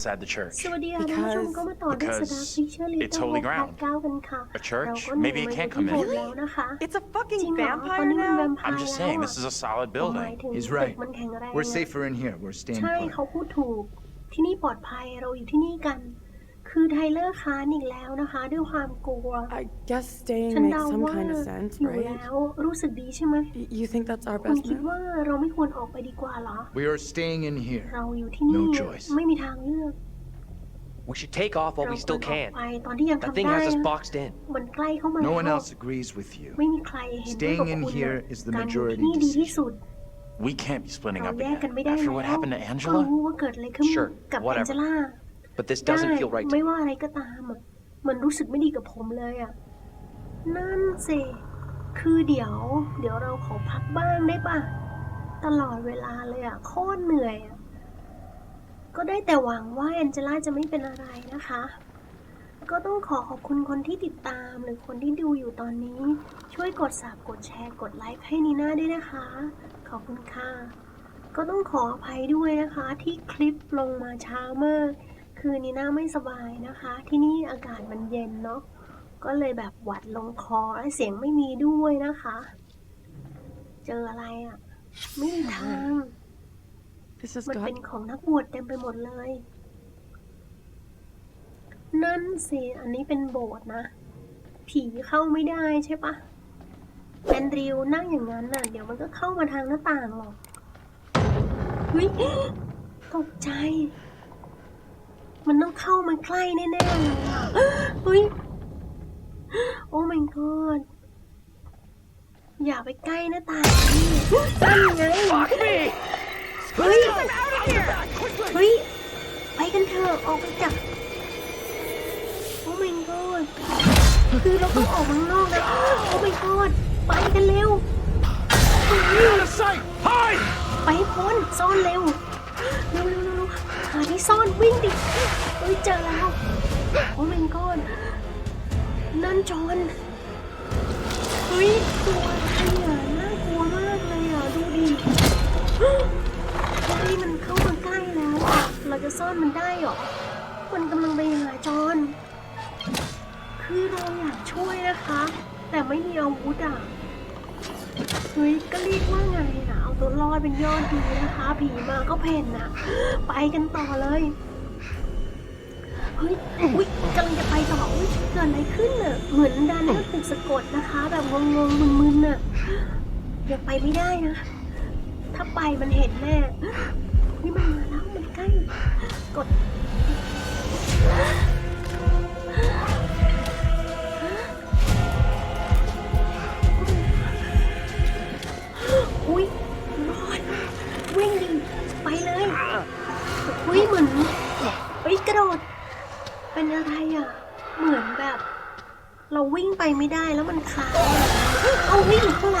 inside the church? สวัสดีค่ะท่านผู้ชมก็มาต่อด้วยสดา Because ฟิชเชอร์ลี it's เตอร์ holy พาร์ ground. ทเก้ากันค่ะ A church? เราก็ Maybe it หนี can't มา come ที่ in. โบสถ์แล้วนะคะ It's a จริ fucking งเหรอตอน vampire นี้มันแว now? มไพร์ I'm แล้ว just saying, อะ this is a solid หมาย building. ถึง He's ตึ right. กมันแข็งแรง We're อะ safer in here. We're staying ใช่ put. เขาพูดถูก ที่นี่ปลอดภัยเราอยู่ที่นี่กัน คือไทเลอร์ค้านอีกแล้วนะคะ ด้วยความกลัว I guess staying ฉัน makes เดา some ว่า kind of sense, อยู่ right? แล้วรู้สึกดีใช่ไหม Y- You think that's our คุณ best คิด move? ว่าเราไม่ควรออกไปดีกว่าเหรอ We are staying in here. เราอยู่ที่นี่ No choice. ไม่มีทางเลือก We should take off while เรา we ควร still ออก can. ไปตอนที่ยัง That ทำ thing ได้ has us นะ boxed in. มันใกล้เข้ามา No แล้ว one else agrees with you. ไม่มีใครเห็นด้วยกับ Staying in คุณ here เลย is the การอยู่ majority ที่นี่ดีที่ decision. สุด We can't be splitting เรา up แยก again กันไม่ได้ after แล้ว what happened to ก็ Angela. รู้ว่าเกิดอะไรขึ้น Sure, กับแอ whatever. นเจล่า But this ได้ doesn't feel right to ไม่ me. ว่าอะไรก็ตามอะมันรู้สึกไม่ดีกับผมเลยอะนั่นสิ คือเดี๋ยว เดี๋ยวเราขอพักบ้างได้ป่ะตลอดเวลาเลยอะโคตรเหนื่อยอะก็ได้แต่หวังว่าแอนเจล่าจะไม่เป็นอะไรนะคะ ก็ต้องขอขอบคุณคนที่ติดตามหรือคนที่ดูอยู่ตอนนี้ ช่วยกดสับกดแชร์กดไลค์ให้นีน่าด้วยนะคะ ขอบคุณค่ะ ก็ต้องขออภัยด้วยนะคะที่คลิปลงมาช้ามาก คือนีน่าไม่สบายนะคะ ที่นี่อากาศมันเย็นเนาะก็เลยแบบหวัดลงคอและเสียงไม่มีด้วยนะคะ เจออะไรอะ่ะ ไม่มีทาง This has มัน got เป็นของนักบวชเต็มไปหมดเลย นั่นสิ อันนี้เป็นโบสถ์นะ ผีเข้าไม่ได้ใช่ปะแอนดริวนั่งอย่างนั้นน่ะ เดี๋ยวมันก็เข้ามาทางหน้าต่างหรอกเฮ้ยตกใจ มันต้องเข้ามาใกล้แน่ๆเลยอะเฮ้ย โอ้ my god อย่าไปใกล้หน้าต่างนี่นั่นไงเฮ้ย เฮ้ย ไปกันเถอะออกไปจากโอ้ my god คือเราต้องออกมาข้างนอกนะโอ้ my god ไปกันเร็วเฮ้ย Out of sight! Hide! ไปให้พ้นซ่อนเร็วเร็ว หาที่ซ่อนวิ่งดิเฮ้ยเจอแล้วโอ้ my god นั่นจอนเฮ้ยตัวอะไรอะน่ากลัวมากเลยอะดูดิเฮ้ยมันเข้ามาใกล้แล้วอะเราจะซ่อนมันได้เหรอมันกำลังไปหาจอนคือเราอยากช่วยนะคะ แต่ไม่มีอาวุธอะ เฮ้ยก็เรียกว่าไงอะเอาตัวรอดเป็นยอดดีนะคะ ผีมาก็เพ่นอะไปกันต่อเลยเฮ้ยอุ้ยกำลังจะไปต่ออุ้ยเกิดอะไรขึ้นอะเหมือนดันก็ถูกสะกดนะคะ แบบงงๆมึนๆอะยังไปไม่ได้นะ ถ้าไปมันเห็นแน่นี่มันมาแล้วมันใกล้กด เป็นอะไรอะ เหมือนแบบ เราวิ่งไปไม่ได้แล้วมันคางเอาวิ่งอยู่ข้างหลัง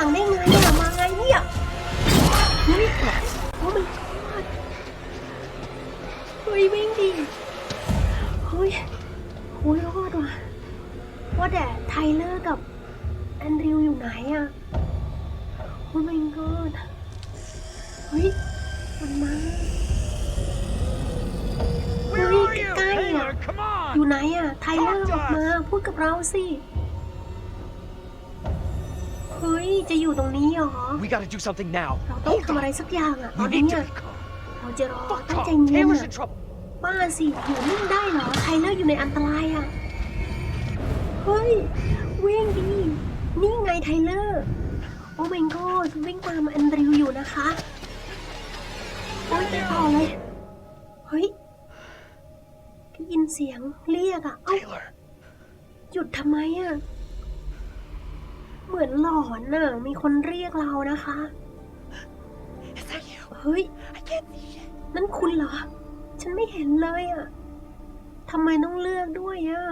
gotta do something now. เราต้องทำอะไรสักอย่างอะตอน You นี้ need to อะ be calm. เราจะรอ Fuck ตั้งใจ off. เย็น Taylor's อะ in trouble. ป้าสิอยู่นิ่งได้เหรอไทเลอร์อยู่ในอันตรายอะ เฮ้ย วิ่งดี นี่ไงไทเลอร์ โอ้ my god วิ่งตามแอนดริวอยู่นะคะ โอ้ยไปต่อเลย เฮ้ยได้ยินเสียงเรียกอะ เอ้า Taylor, หยุดทำไมอะ เหมือนหลอนน่ะ มีคนเรียกเรานะคะ Is that you? เฮ้ย I can't see shit. นั่นคุณเหรอ ฉันไม่เห็นเลยอะทำไมต้องเลือกด้วยอะ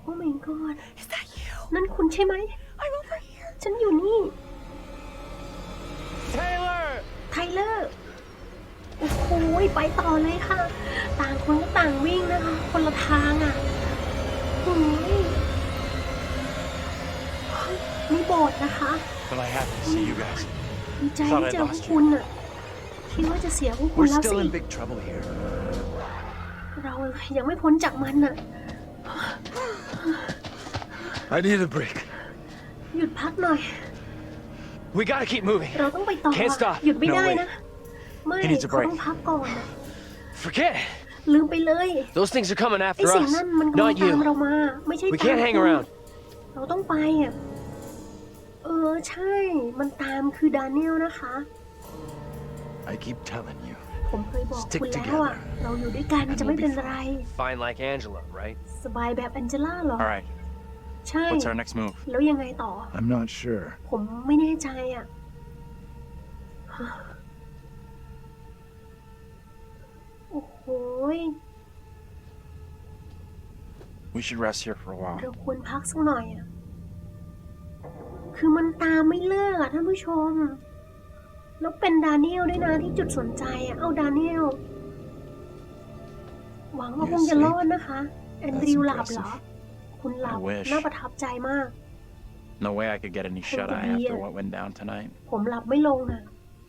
โอ้ my god Is that you? นั่นคุณใช่ไหม I'm over here. ฉันอยู่นี่ Taylor! ไทเลอร์ โอ้โหไปต่อเลยค่ะ ต่างคนก็ต่างวิ่งนะคะ คนละทางอะโอ้ยเฮ้ยมีโบสถ์นะคะ Well, I happy to see you guys. ดีใจที่เจอพวกคุณอะคิดว่าจะเสียพวกคุณ We're แล้ว still สิ in big trouble here. เรายังไม่พ้นจากมันน่ะ I need a break. หยุดพักหน่อย We gotta keep moving. เราต้องไปต่อ Can't stop. หยุดไม่ No ได้ way. นะ ไม่ He needs a เขา break. ต้องพักก่อนนะ Forget it. ลืมไปเลย Those things are coming ไอ้ after สิ่ง us, นั้นมันกำลัง not ตามเรา you. มา ไม่ใช่ We ตาม can't hang คุณ around. เราต้องไปอะ เออใช่ มันตามคือดานิเอลนะคะ I keep telling you. ผมเคยบอก Stick คุณแล้วอะ together. เราอยู่ด้วยกัน And จะไม่ we'll be เป็นไร Fine like Angela, right? สบายแบบแองเจล่าเหรอ All right. ใช่ What's our next move? แล้วยังไงต่อ I'm not sure. ผมไม่แน่ใจอะ โอ้โหย We should rest here for a while. เราควรพักสักหน่อยอะ คือมันตามไม่เลิกอะท่านผู้ชม แล้วเป็นดานิเอลด้วยนะที่จุดสนใจอะเอาดานิเอลหวังว่าคงจะรอดนะคะ แอนดริวหลับเหรอ คุณหลับ I wish. น่าประทับใจมาก No way I could get any shut eye be after a- what went down tonight. ผมหลับไม่ลงอะ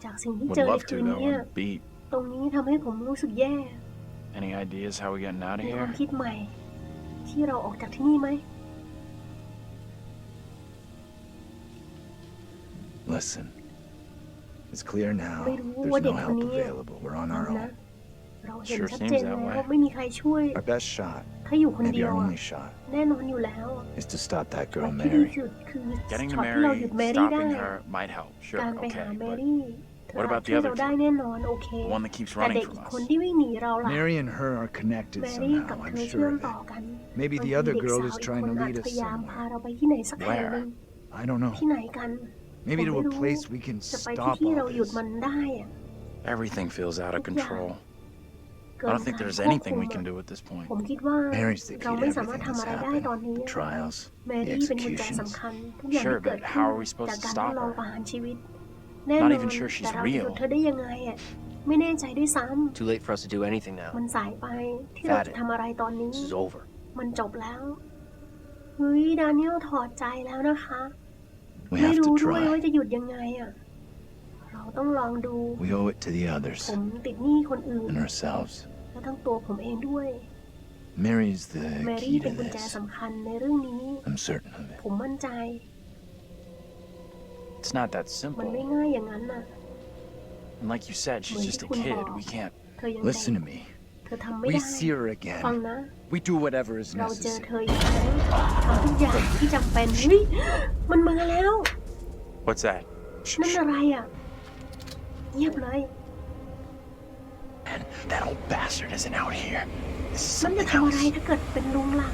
จากสิ่งที่ Would เจอใน love คื to น though นี้ on the beat. ตรงนี้ทำให้ผมรู้สึกแย่ Any ideas how we getting out of มีความ here? คิดใหม่ ที่เราออกจากที่นี่ไหม Listen. It's clear now. Wait, There's what no did help Neil- available. We're on ฟัง our นะ own. เราเห็น Sure ชัด seems เจน that แล้ว way. ไม่มีใครช่วย Our best shot, ถ้าอยู่คน maybe เดียว our อะ only shot, แน่นอนอยู่แล้ว is to stop that หลั girl กที่ดี Mary. สุดคือ Getting ช็ to อตที่เราหยุด Mary, แมรี่ได้ stopping her might help. Sure, การไปหา okay. แม But รี่เธอ what อาจ about the ช่วย other เราได้ two? แน่นอนโอเค the one that keeps แต่ running เด็ก from อีกคน us. ที่วิ่งหนีเราล่ะ Mary and her are connected แมรี่กับ somehow. เธอ I'm เชื่อ sure ม of ต่อ it. กัน Maybe บาง the ที other เด็ก girl สาว is อีก trying คน to อาจ lead จะ us พยายามพา somewhere. เราไปที่ไหนสักแห่งหนึ่ง I don't know. ที่ไหนกัน Maybe to a ผมไม่รู้ place we can จะไปที่ stop ที่ all เราหยุด this. มันได้อะ Everything feels out of Yeah. control. เกิ I น don't think การ there's ควบ anything คุม we can อะ do at this point. ผมคิดว่า Mary's the เรา key to ไม่สามารถ everything ทำ that's อะไรได้ตอน happened. นี้ The trials, แม the รี่เป็นกุญแจ executions. สำคัญทุกอย่าง Sure, ที่เกิด but ขึ้ how น are we supposed จาก to การ stop ทดลอง her? ประหารชีวิต แน่น Not อน even sure she's แต่เราจะหยุด real. เธอได้ยังไงอะไม่แน่ใจด้วยซ้ Too late for us to do anything ำ now. มันสายไปที่เราจะทำอะไรตอนนี้ This is over. มันจบแล้วเฮ้ยดานิเอลถอดใจแล้วนะคะ We ไม่ have รู้ to ด้วยว่า try. จะหยุดยังไงอ่ะ เราต้องลองดู We owe it to the ผ others มติดหนี้คนอื่น and ourselves. และทั้งตัวผมเองด้วย Mary's the แมรี่ key เป็น to กุญแจ this. สำคัญในเรื่องนี้ I'm certain of it. ผมมั่นใจ It's not that มันไม่ simple. ง่ายอย่างนั้นน่ะ And like you said, she's just a kid. We can't. เธอยังเด็ก Listen to me. เธอทำไม่ We ได้ see her ฟัง again. นะ We do whatever is เราเจอ necessary. เธออีกครั้งทำทุกอย่างที่จำเป็นเฮ้ยมันมาแล้ว What's that? นั่นอะไรอะ เงียบเลย And that old bastard isn't out here. This is มันจะ something ทำอะไร else. ถ้าเกิดเป็นลุงล่ะ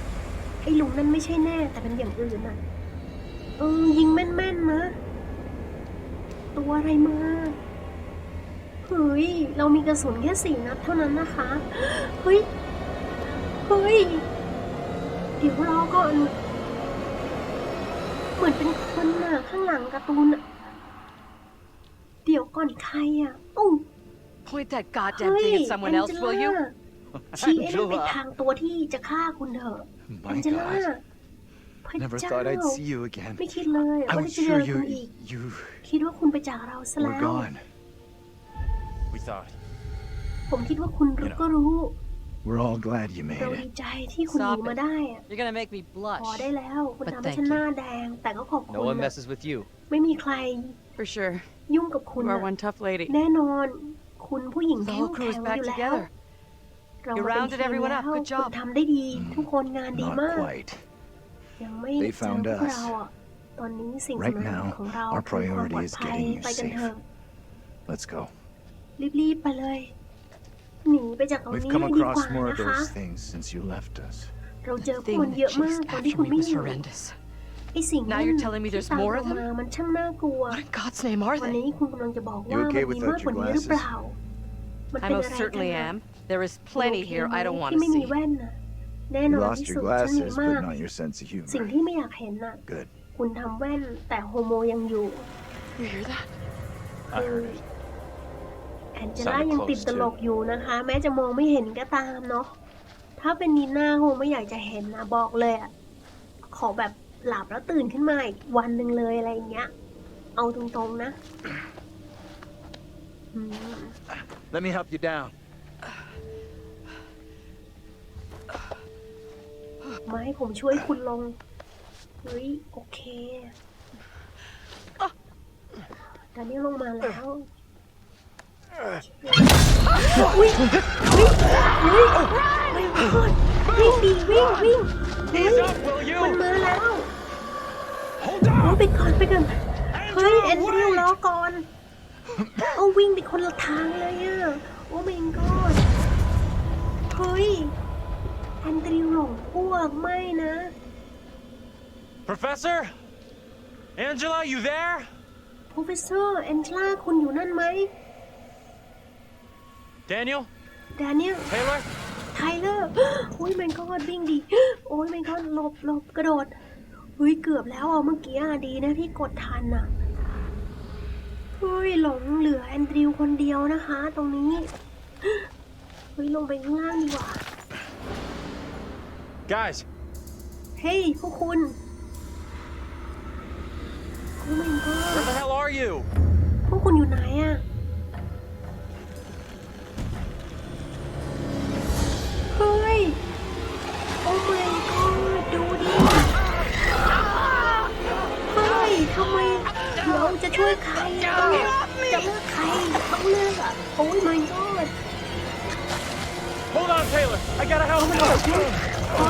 ไอ้ลุงนั่นไม่ใช่แน่ แต่เป็นอย่างอื่นน่ะเออยิงแม่นๆนะ ตัวอะไรมาเฮ้ย เรามีกระสุนแค่สี่นัดเท่านั้นนะคะ เฮ้ยเฮ้ย เดี๋ยวรอก่อน เหมือนเป็นคนน่ะข้างหลังการ์ตูนน่ะเดี๋ยวก่อนใครอะอู้ Point that goddamn เฮ้ย thing at someone else, will you? ชี้ไอ้นั่นไป Angela ทางตัวที่จะฆ่าคุณเถอะ แอง My เจล่า God. พระ Never เจ้า thought I'd see you again. ไม่คิดเลย I ว่า was จะเจอ sure คุณ you อีก you คิดว่าคุณไปจากเราซะ were แล้ว gone. We thought. ผมคิดว่าคุณรู้ก็รู้ We're all glad you เรา made ดี it. ใจที่คุณหนี Stop it. มาได้อะ You're gonna make me พ blush. อได้แล้วคุณ But ทำให้ thank ฉัน you. หน้าแดง แต่ก็ขอบ No คุณ one นะ messes with you. ไม่มีใคร For sure. ยุ่งกับคุณ You นะ are one tough lady. แน่นอน คุณผู้หญิง The แข็ง whole แก crew ร่ is ง back อยู่แล้ว together. เรา You มาเป็น rounded ทีม everyone แล้ up. ว Good คุณ job. ทำได้ดี ทุกคนงานดี Not มาก quite. ยังไม่ They เจอ found พวก us. เราอะตอนนี้สิ่ง Right สำคัญ now, ของเรา our คือความปลอ priority ด is ภัย getting you ไปกัน safe. เถอะ Let's go. รีบๆไปเลย หนีไปจากตรง We've นี้ come เลยดีกว่า across more of นะคะ those things since you left us. เราเจอพวก Thing มัน that เยอะมาก chased ตอนที่ after คุณ me ไม่ was อยู่ horrendous. ไอสิ่ง Now นั้น you're telling me ที่ there's ตาม more เรา of them? มามันช่างน่ากลัว What in God's name are วัน they? นี้คุณกำลังจะบอก You ว่า okay มันมี without มากกว่า your นี้หรือเป glasses? ล่า มัน I เป็น most อะไรกัน certainly นะ am. There is plenty โอเค here ไหม I don't want ที่ to ไม่มี see. แว่นน่ะแน่น You อน lost ที่ your สุดฉันหนี glasses, มาก but not your sense of สิ่ง humor. ที่ไม่อยากเห็นน่ะ Good. คุณทำแว่นแต่โฮโมยังอยู่ You hear that? I heard it. แอนเจล่า Sounded ยังติด close ตลกอยู่นะคะ แม้จะมองไม่เห็นก็ตามเนาะถ้าเป็นนีน่าคงไม่อยากจะเห็นนะบอกเลยอะขอแบบหลับแล้วตื่นขึ้นมาอีกวันหนึ่งเลยอะไรอย่างเงี้ย เอาตรงๆนะอืม Let me help you down. มาให้ผมช่วยคุณลง เฮ้ย โอเคดานิเอลลงมาแล้ว อุ้ยอุ้ยอุ้ยไม่พอดวิ่งดีวิ่งวิ่งเฮ้ย up, will you? มันมาแล้วโอ้ไปก่อนไปก่อนเฮ้ยแอนดริวรอก่อนเอาวิ่งไปคนละทางเลยอะโอ้ my god เฮ้ยแอนดริวหลงพวกไม่นะ Professor? Angela, you there? Professor แอนเจล่าคุณอยู่นั่นไหม Daniel? ดานิเอล Taylor? ไทเลอร์โอ้ย my god วิ่งดี โอ้ย my god หลบหลบกระโดดเฮ้ยเกือบแล้วอะเมื่อกี้อะดีนะที่กดทันอะเฮ้ยหลงเหลือแอนดริวคนเดียวนะคะ ตรงนี้เฮ้ยลงไปข้างล่างดีกว่า Guys, เฮ้ยพวกคุณโอ้ my god where the hell are you? พวกคุณอยู่ไหนอะ ลือกอะโอ้ย my god Hold on, Taylor. I gotta help you. ขอ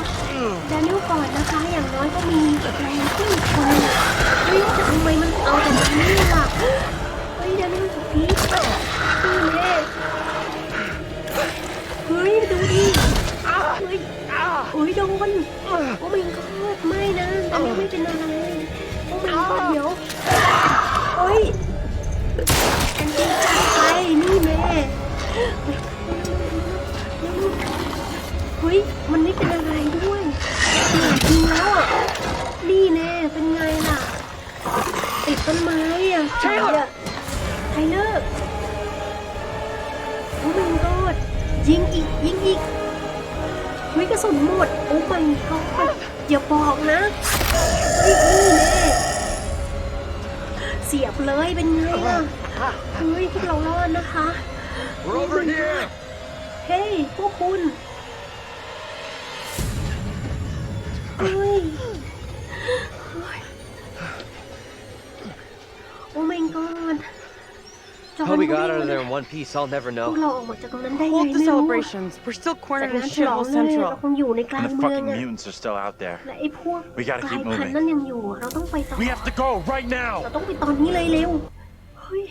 แดเนิลก่อนนะคะ อย่างน้อยก็มีแรงขึ้นอีกคนหนึ่งเฮ้ยแต่ทำไมมันเอาแต่แดเนิลล่ะ เฮ้ยแดเนิลกับพีทนี่แน่เฮ้ยดูดิเฮ้ยโอ้ยโดนโอ้ไม่กอดไม่นะแดเนิลไม่เป็นอะไรโอ้ไม่กอดเดี๋ยวเฮ้ย เฮ้ย มันไม่เป็นอะไรด้วยจริงแล้วอะนี่แน่ เป็นไงล่ะ ติดต้นไม้อะใช่อะไทเลอร์โอ้ my god ยิงอีก ยิงอีกเฮ้ยกระสุนหมด โอ้ my god อย่าบอกนะเฮ้ยนี่แน่เสียบเลยเป็นไงล่ะเฮ้ยพวกเรารอดนะคะ We're over here. เฮ้ย พวกคุณ เฮ้ยเฮ้ยโอ้ my god จอห์น How we got วิ่ out ง of there in one piece, I'll never Oh, พวก know. เราออกมาจากตรงนั้นได้ไง Hold ไม่ the รู้ celebrations. We're still จาก cornered นั้ in นฉลอง Shithole เลยเรา Central. คงอยู่ในกลาง And the เมือง fucking อะ mutants are still out there. และไอ้พวก We gotta กลาย keep พันธุ์ moving. นั่นยังอยู่อะเราต้องไปต่อ We have to go right เรา now. ต้องไปตอนนี้เลยเร็ว เฮ้ย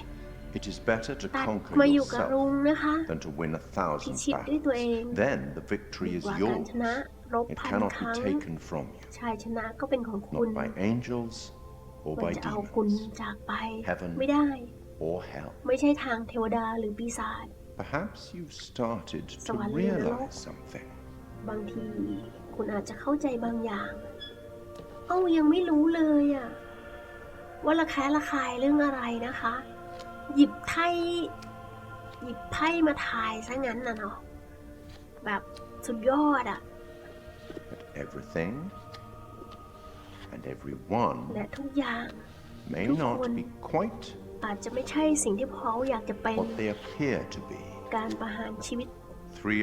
It is better to ตัด conquer มาอยู่กับ yourself รุงนะคะ than to win a พิ thousand ชิตด้วยตัวเอง battles. Then the victory ดี is กว่าการ yours. ชนะรบ It พัน cannot ครั้ง be taken from you, ชัยชนะก็เป็นของคุณ not by angels or มัน by จะเอาคุณ demons จากไป Heaven ไม่ได้ or hell. ไม่ใช่ทางเทวดาหรือปีศาจ Perhaps you've started to Soalnya realize something. บางที คุณอาจจะเข้าใจบางอย่าง เอ้ายังไม่รู้เลยอะว่าระแคะระคายเรื่องอะไรนะคะ หยิบไพ่หยิบไพ่มาทายซะงั้นน่ะเนาะแบบสุดยอดอะ But everything and everyone และทุกอย่าง may ทุก not คน be quite อาจจะไม่ใช่สิ่งที่เขาอยากจะเป็น what they appear to be. การประหารชีวิต Three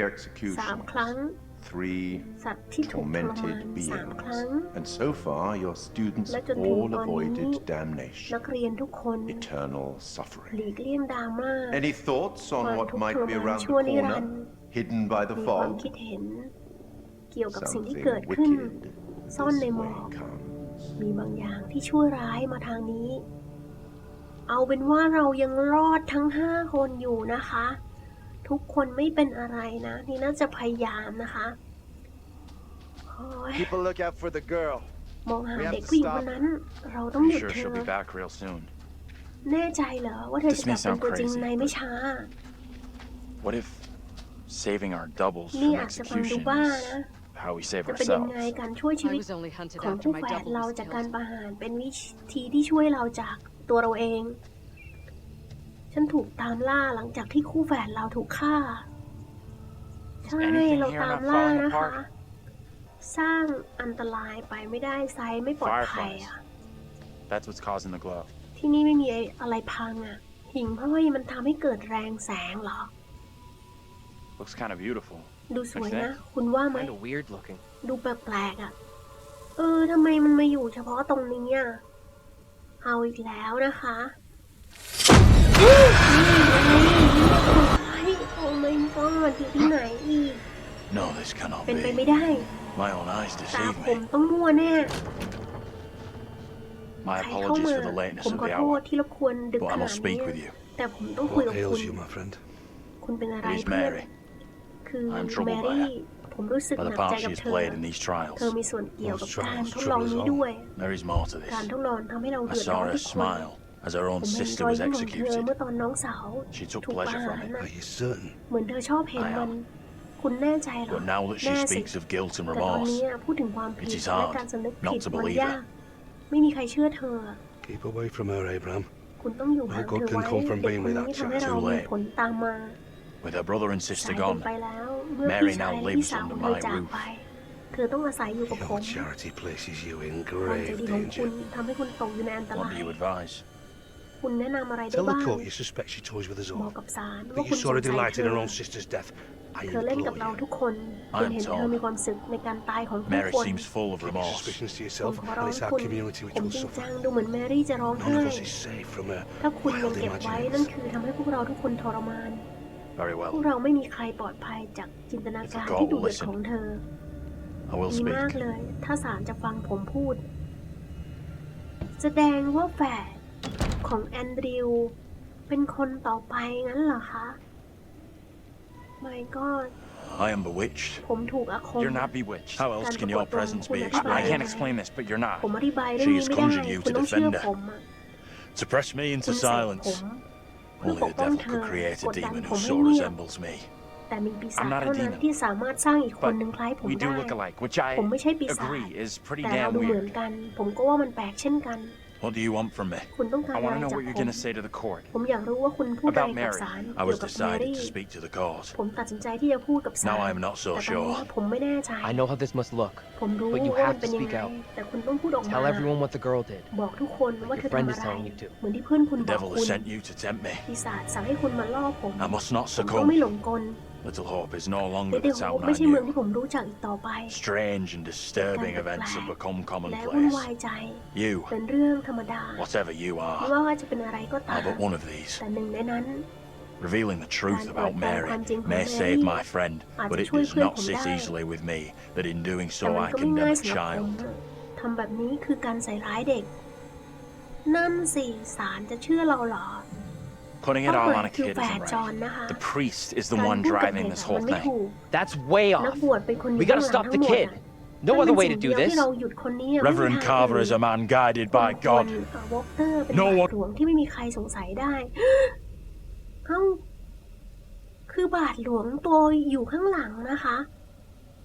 สามครั้ง executions, three สัตว์ที่ถูกทรมาน tormented สามครั้ง beings. And so far, your students และจน have ถึง all ตอนนี้ avoided damnation, นักเรียนทุกคน eternal ห suffering. ลีกเลี่ยงดราม่า Any thoughts on Well, what to might be prolong around the ชั่วนิรัน corner, ดร์ hidden by the มีความ fog? คิดเห็น เกี่ยวกับสิ่งที่ Something เกิดขึ้น wicked ซ่อนใน this หม way อก comes. มีบางอย่างที่ชั่วร้ายมาทางนี้ เอาเป็นว่าเรายังรอดทั้งห้าคนอยู่นะคะ ทุกคนไม่เป็นอะไรนะ นี่น่าจะพยายามนะคะโอ้ย Keep a lookout for the girl. มองหา We have เด็ก to ผู้หญิง stop คนนั้น เราต้องห Pretty ยุด sure เธ she'll อ be back real soon. แน่ใจเหรอว่าเธอจะ This กลั may บเป็น sound ตัวจริง crazy, ในไม่ช้า What if saving our doubles นี่ from อาจจะฟังดู execution บ้า is นะ how we save จะเป็นยัง ourselves? ไงการช่วยชี I วิต was only hunted ของ after คู่ my แฝด double เรา was จากการ killed. ประหารเป็นวิธีที่ช่วยเราจากตัวเราเอง ฉันถูกตามล่าหลังจากที่คู่แฝดเราถูกฆ่า ใช่ เราตามล่านะคะ สร้างอันตรายไปไม่ได้ไซไม่ปลอดภัยอะ That's what's the glove ที่นี่ไม่มีอะไรพังอะ หิ่งห้อยมันทำให้เกิดแรงแสงหรอ Looks kind of beautiful ดูสวยนะ คุณว่าไหม weird looking ดูแปลกๆอะ เออทำไมมันมาอยู่เฉพาะตรงนี้อะ เอาอีกแล้วนะคะ No this cannot be My own eyes deceive me ต้องมั่วแน่ My apologies for the lateness of the hour ที่รบกวนดึก but ข I must speak with you What ails you, my friend? คุณเป็นอะไร It is เพื่อน Mary คือ I'm troubled by รี่ her. by the part she has played in these trials Those trials trouble us all. There is more to this I saw น her smile as her own sister was executed. เมื่อตอนน้องสาว She took ถูกประ pleasure หาร from it. น่ะ Are you certain? เหมือนเธอชอบเห็นมัน คุณแน่ใจเหรอ But now that she แน่สิ speaks of guilt and แต่ตอน remorse, นี้อะพูดถึงความผิด It is และ hard การสำนึกผิ not ด to มัน believe ยาก ไม่มีใครเชื่อเธอ Keep away from her, Abraham. คุณต้องอยู่ห่าง My เธ God อ can ไว้ come from เห being ตุผล with นี้ that ทำให้ child. เรา Too มี late. ผลตามมา with her brother and สา sister ยเกิน gone, ไปแล้ว เมื่อ Mary พี่ชาย now และ lives พี่สาว under ของเธอ my จาก roof. ไป เธอต้องอาศัยอยู่กับผม Your charity places you in ความใจ grave ดีของคุ danger. ณทำให้คุณตกอยู่ในอันต what รา do ย you advise? คุณแนะนำอะไรได้ Tell บ้าง the court you suspect she toys with us บอ all. กกับศาลว่า That คุ you ณส saw น her ใจ delight เธ in her อ own sister's death. I เธอเล่นกับ implore เรา you. ทุกคนคุ I'm ณเห็นเธอ Tom. มีความสุขในการตายของผู้ Mary คน seems full of Keep your remorse. suspicions to ผม yourself, ขอร้อง and it's our คุณ community ผ which ม will จริง suffer. จังดูเหมือนแมรี่จะร้องไห้ None of us is safe from her ถ้าคุณยัง wild เก็บไว้นั่น imaginings. คือทำให้พวกเราทุกคนทรมาน Very พวก well. เราไม่มีใครปลอดภัยจากจินตนาการ If the God ที่ดูเดือด will listen, ของเธอ I will ดี speak. มากเลย ถ้าศาลจะฟังผมพูด แสดงว่าแฝด ของแอนดริว เป็นคนต่อไปงั้นเหรอคะ My God I am bewitched ผมถูกอาคม You're not bewitched How else can your presence be explained I can't explain this but you're not ผมอธิบายเรื่องนี้ไม่ได้คุณต้องเชื่อผม Suppress me into silence Only the devil could create a demon who so resembles me แต่มีปีศาจเท่านั้นที่สามารถสร้างอีกคนหนึ่งคล้ายผมได้ ผมไม่ใช่ปีศาจแต่เราดูเหมือนกัน ผมก็ว่ามันแปลกเช่นกัน What do you want from me? I want to know what you're going to say to the court about Mary. I was decided to speak to the court. Now I'm not so sure. I know how this must look. But you have to speak out. Tell everyone what the girl did. Like your friend is telling you to. The devil has sent you to tempt me. ปีศาจสั่งให้คุณมาล่อผม I must not succumb. Little Hope is no longer the town I knew. Strange and disturbing events have become commonplace. You, whatever you are, are but one of these. Revealing the truth about Mary may save my friend, but it does not sit easily with me that in doing so I condemn a child. ทำแบบนี้คือการใส่ร้ายเด็ก Putting it all on a kid isn't right. The priest is the one driving this whole thing. That's way off. We gotta stop the kid. No other way to do this. Reverend Carver is a man guided by God. No one- คือบาทหลวงตัวอยู่ข้างหลังนะคะ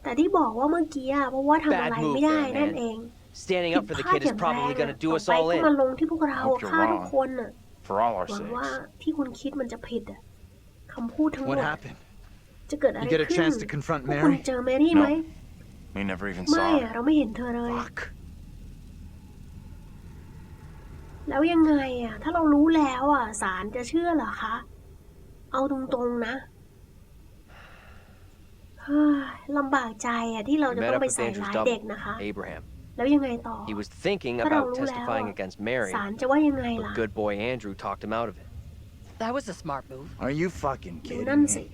แต่ที่บอกว่าเมื่อกี้อะเพราะว่าทำอะไรไม่ได้นั่นเอง Standing up for the าด kid is ย่แรง probably อ going do us อ all ไปก็มาลงที่พวกเราฆ่าทุกคนอะ for all our หวัง sakes. ว่าที่คุณคิดมันจะผิดอะคำพูดทั้งหม What ด happened? จะเกิดอะไร You ขึ้ get น a chance to confront คุณ Mary? เจอแมรี่ไหม We never even ไม่ saw her. เราไม่เห็นเธอเลย Fuck. แล้วยังไงอะถ้าเรารู้แล้วอะสารจะเชื่อเหรอคะ เอาตรงๆนะลำบากใจอะที่เราจะต้องไปใส่ร้ายเด็กนะคะ แล้วยังไงต่อ He was thinking about testifying against Mary, ศาลจะว่ายังไง but good boy Andrew talked him out of it. That was a smart move. Are you fucking kidding me?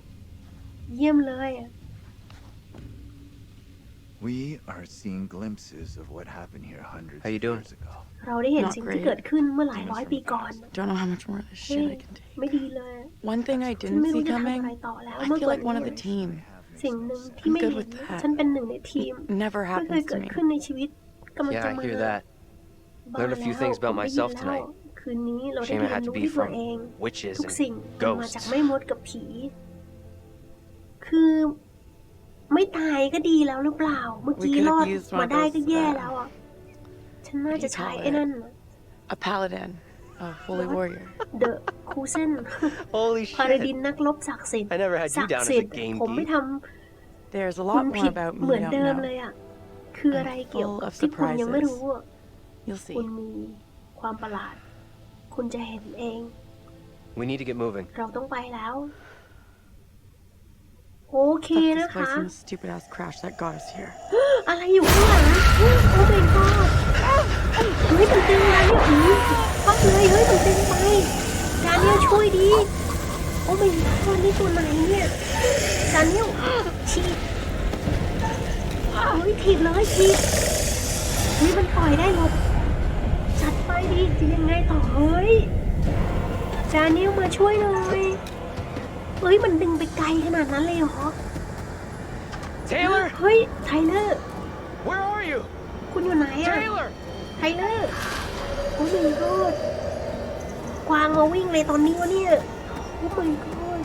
เยี่ยมเลยอะ We are seeing glimpses of what happened here hundreds of years ago. เราได้เห็น Not great. เกิดขึ้นเมื่อหลายร้อยปีก่อน Don't know how much more of this shit I can take. ไม่ดีเลย One thing I didn't see coming, I feel like one of the team. สิ่งหนึ่งที่ไม่ I'm good with that. ฉันเป็นหนึ่งในทีม Never happens to me. กำลัง Yeah, จะ I มา hear that. บ้า Learned a แล้ว few things about ผมได้ยิน myself แล้ว tonight. คืนนี้เราได้ Shame I เรียน had to รู้ be ด้วยตัวเอง from witches ทุกสิ่ง and มาจาก ghosts. ไม่มดกับผี คือไม่ตายก็ดีแล้วหรือเปล่า เมื่อ We กี้ could รอด have used one มา of ได้ก็ those, แย่ uh, แล้วอะ ฉันน่าจะ what do you ใช้ call ไอ้ it? นั่น A paladin, a holy What? warrior. เดอะคูเซน Holy พาราดิน shit. นักรบศักดิ์สิทธิ์ I never had ศั you ก down ดิ์ as สิ a ทธิ์ game ผมไม่ geek. ท Therethere's a ำคุ lot ณ more ผิด about me เหมื you อน don't เดิมเล know. ยอะ งไม่รู้อะ You'll see. คุณมีความประหลาด คุณจะเห็นเอง We need to get moving. เราต้องไปแล้ว โอเค Fuck นะ this place คะ and the stupid ass crash that got us here. อะไรอยู่ข้างหลังโอ้ my god เฮ้ยมันตึงนะเนี่ยผีฟักเลยเฮ้ยมันตึงไปดาเนียลช่วยดี โอ้ my god นี่ตัวไหนเนี่ยดาเนียลฉีด เฮ้ยถีบเลยฉีดเฮ้ยมันปล่อยได้หมดจัดไปดิจะยังไงต่อเฮ้ยดาเนียลมาช่วยหน่อยเฮ้ยมันดึงไปไกลขนาดนั้นเลยเหรอ Taylor! เฮ้ยไทเลอร์ Where are you? คุณอยู่ไหนอะ Taylor! ไทเลอร์โอ้ my god กวางมาวิ่งเลยตอนนี้วะเนี่ยโอ้ my god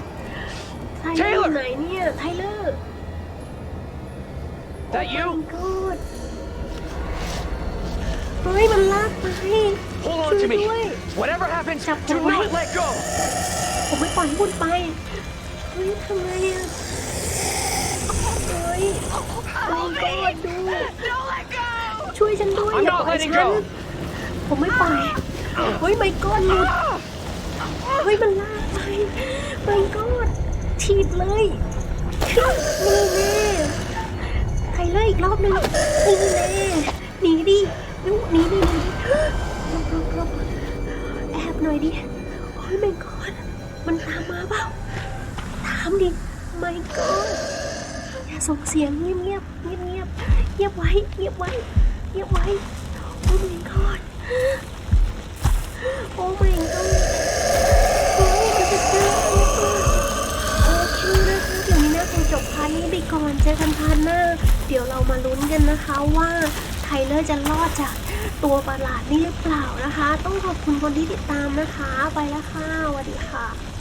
ไทเลอร์อยู่ไหนเนี่ยไทเลอร์ That โอ้ you? my god เฮ้ยมันลากไป Hold ช่ว on ย to me. ด้วย Whatever happens, Chọc do tôi. not let go. ผมไม่ปล่อยให้คุณไปเฮ้ยทำไงอะเฮ้ยโอ้ my god ดูช่วยฉันด้วย I'm อย่า not ปล่อย letting ฉัน go. ผมไม่ปล่อยเฮ้ยไม่ก้อนหลุด เฮ้ยมันลากไปไม่ก้อนถีบเลย นี่แน่ ไทเลอร์อีกรอบหนึงนี่แน่หนีดิยุหนีดิหนีดิหลบหลบหลบแอบหน่อยดิ โอ้ยไม่กอนมันตามมาเปล่า ตามดิไม่กอนอย่าส่งเสียงเงียบเงียบเงียบเงียบเงียบไว้เงียบไว้เงียบไว้ โอ้ my god โอ้ my god โจบพาร์ทนี้ไปก่อนเจอกันพาร์ทหน้า เดี๋ยวเรามาลุ้นกันนะคะว่าไทเลอร์จะรอดจากตัวประหลาดนี้หรือเปล่านะคะ ต้องขอบคุณคนที่ติดตามนะคะ ไปแล้วค่ะสวัสดีค่ะ